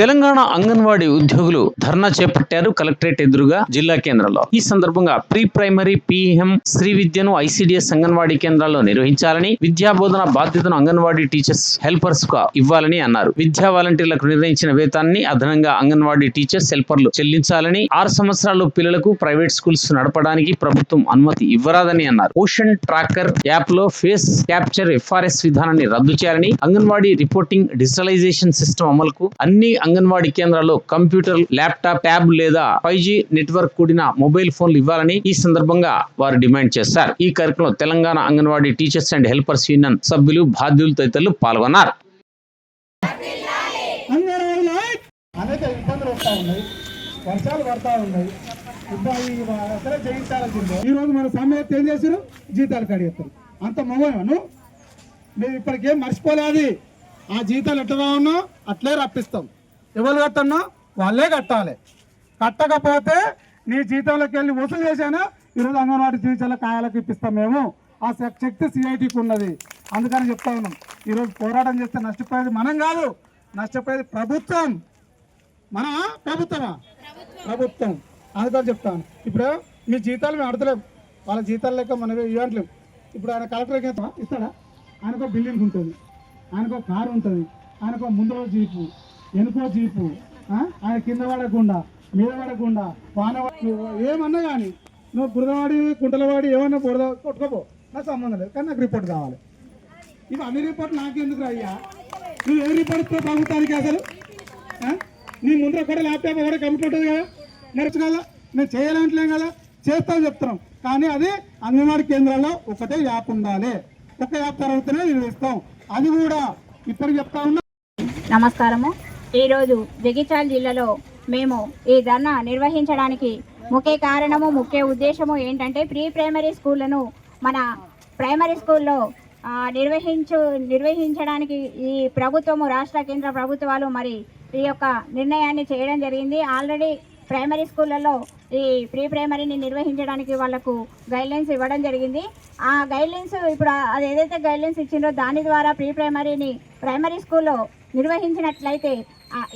తెలంగాణ అంగన్వాడీ ఉద్యోగులు ధర్నా చేపట్టారు కలెక్టరేట్ ఎదురుగా జిల్లా కేంద్రంలో. ఈ సందర్భంగా ప్రీ ప్రైమరీ పిఎం శ్రీ విద్యను ఐసిడిఎస్ అంగన్వాడీ కేంద్రాల్లో నిర్వహించాలని విద్యా బోధన బాధ్యతను అంగన్వాడీ టీచర్స్ హెల్పర్స్గా ఇవ్వాలని అన్నారు. విద్యా వాలంటీర్లకు నిర్ణయించిన వేతాన్ని అదనంగా అంగన్వాడీ టీచర్స్ హెల్పర్లు చెల్లించాలని ఆరు సంవత్సరాలు పిల్లలకు ప్రైవేట్ స్కూల్స్ నడపడానికి ప్రభుత్వం అనుమతి ఇవ్వరాదని అన్నారు. ఓషన్ ట్రాకర్ యాప్లో ఫేస్ క్యాప్చర్ ఎఫ్ఆర్ఎస్ విధానాన్ని రద్దు చేయాలని అంగన్వాడీ రిపోర్టింగ్ డిజిటలైజేషన్ సిస్టమ్ అమలుకు అన్ని అంగన్వాడీ కేంద్రాల్లో కంప్యూటర్ ల్యాప్టాప్ ట్యాబ్ లేదా ఫైవ్ జీ నెట్వర్క్ కూడిన మొబైల్ ఫోన్లు ఇవ్వాలని ఈ సందర్భంగా వారు డిమాండ్ చేశారు. ఈ కార్యక్రమంలో Telangana anganwadi teachers and helpers union సభ్యులు బాధ్యులు తదితరులు పాల్గొన్నారు. అనేక ఇబ్బందులు వస్తూ ఉన్నాయి వర్షాలు పడతా ఉన్నాయి అసలే జయించాల్సిందే ఈ మన సమయం ఏం చేశారు? జీతాలు కడిగేస్తారు. అంత మగను మేము ఇప్పటికేం మర్చిపోలేదు. ఆ జీతాలు ఎట్లా ఉన్నా అట్లే రప్పిస్తాం. ఎవరు కట్టన్నా వాళ్ళే కట్టాలి. కట్టకపోతే నీ జీతంలోకి వెళ్ళి వసూలు చేశాను ఈరోజు అంగన్వాడీ జీవితాల కాయాలకు ఇప్పిస్తాం మేము. ఆ శక్తి సిఐటికి ఉన్నది. అందుకని చెప్తా ఉన్నాం. ఈరోజు పోరాటం చేస్తే నష్టపోయేది మనం కాదు నష్టపోయేది ప్రభుత్వం. మన ప్రభుత్వమా? ప్రభుత్వం. అందుకని చెప్తాను ఇప్పుడు మీ జీతాలు మేము అడతలేం. వాళ్ళ జీతాలు లెక్క మనం ఇవ్వట్లేం. ఇప్పుడు ఆయన కలెక్టర్కి ఇస్తాడా? ఆయనకో బిల్డింగ్ ఉంటుంది. ఆయనకో కారు ఉంటుంది. ఆయనకో ముందులో జీపు. వెనుకో జీపు ఆయన కింద పడకుండా మీద పడకుండా వాన ఏమన్నా కానీ నువ్వు బురదవాడి కుంటలవాడి ఏమన్నా బురద కొట్టుకోపో. నాకు సంబంధం లేదు కానీ నాకు రిపోర్ట్ కావాలి. ఇవి అన్ని రిపోర్ట్ నాకెందుకు అయ్యా? నువ్వు ఏ రిపోర్ట్ ఇస్తావు ప్రభుత్వానికి అసలు? నీ ముందర కూడా ల్యాప్టాప్ కూడా కంప్యూటర్ ఉంటుంది కదా? నడుచు కదా? నేను చేయాలంటలేం కదా? చేస్తాం చెప్తున్నాం. కానీ అది అంగన్వాడీ కేంద్రాల్లో ఒకటే యాప్ ఉండాలి. ఒక యాప్ తర్వాతనే నిర్వహిస్తాం. అది కూడా ఇప్పటికి చెప్తా ఉన్నా నమస్కారము. ఈరోజు జగిత్యాల జిల్లాలో మేము ఈ ధర్నా నిర్వహించడానికి ముఖ్య కారణము ముఖ్య ఉద్దేశము ఏంటంటే ప్రీ ప్రైమరీ స్కూళ్ళను మన ప్రైమరీ స్కూల్లో నిర్వహించు నిర్వహించడానికి ఈ ప్రభుత్వము రాష్ట్ర కేంద్ర ప్రభుత్వాలు మరి ఈ యొక్క నిర్ణయాన్ని చేయడం జరిగింది. ఆల్రెడీ ప్రైమరీ స్కూళ్ళలో ఈ ప్రీ ప్రైమరీని నిర్వహించడానికి వాళ్ళకు గైడ్లైన్స్ ఇవ్వడం జరిగింది. ఆ గైడ్లైన్స్ ఇప్పుడు అది ఏదైతే గైడ్లైన్స్ ఇచ్చిందో దాని ద్వారా ప్రీ ప్రైమరీని ప్రైమరీ స్కూల్లో నిర్వహించినట్లయితే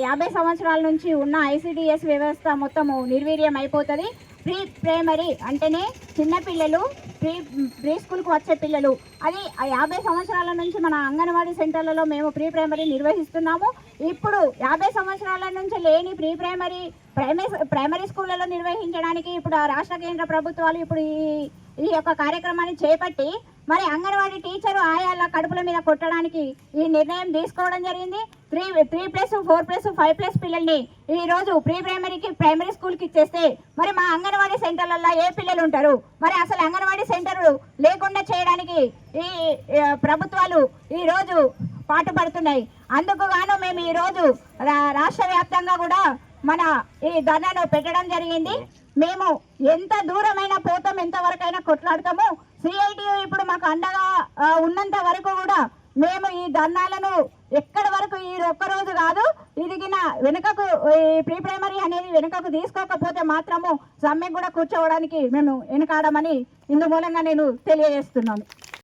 యాభై సంవత్సరాల నుంచి ఉన్న ఐసిడిఎస్ వ్యవస్థ మొత్తము నిర్వీర్యం అయిపోతుంది. ప్రీ ప్రైమరీ అంటేనే చిన్నపిల్లలు ప్రీ ప్రీ స్కూల్కి వచ్చే పిల్లలు. అది ఆ యాభై సంవత్సరాల నుంచి మన అంగన్వాడీ సెంటర్లలో మేము ప్రీ ప్రైమరీ నిర్వహిస్తున్నాము. ఇప్పుడు యాభై సంవత్సరాల నుంచి లేని ప్రీ ప్రైమరీ ప్రైమరీ ప్రైమరీ స్కూళ్ళలో నిర్వహించడానికి ఇప్పుడు రాష్ట్ర కేంద్ర ప్రభుత్వాలు ఇప్పుడు ఈ ఈ యొక్క కార్యక్రమాన్ని చేపట్టి మరి అంగన్వాడీ టీచరు ఆయాల కడుపుల మీద కొట్టడానికి ఈ నిర్ణయం తీసుకోవడం జరిగింది. Three three plus four plus five plus పిల్లల్ని ఈరోజు ప్రీ ప్రైమరీకి ప్రైమరీ స్కూల్కి ఇచ్చేస్తే మరి మా అంగన్వాడీ సెంటర్లలో ఏ పిల్లలు ఉంటారు? మరి అసలు అంగన్వాడీ సెంటర్లు లేకుండా చేయడానికి ఈ ప్రభుత్వాలు ఈరోజు పాటుపడుతున్నాయి. అందుకు గాను మేము ఈ రోజు రా- రాష్ట్ర వ్యాప్తంగా కూడా మన ఈ ధర్నాను పెట్టడం జరిగింది. మేము ఎంత దూరమైనా పోతాం ఎంత వరకైనా కొట్లాడతాము. సిఐటియు ఇప్పుడు మాకు అండగా ఉన్నంత వరకు కూడా మేము ఈ ధర్నాలను ఎక్కడి వరకు ఈ ఒక్క రోజు కాదు ఇదిగిన వెనుకకు ఈ ప్రీ ప్రైమరీ అనేది వెనుకకు తీసుకోకపోతే మాత్రము సమ్మె కూడా కూర్చోవడానికి మేము వెనకాడమని ఇందు మూలంగా నేను తెలియజేస్తున్నాను.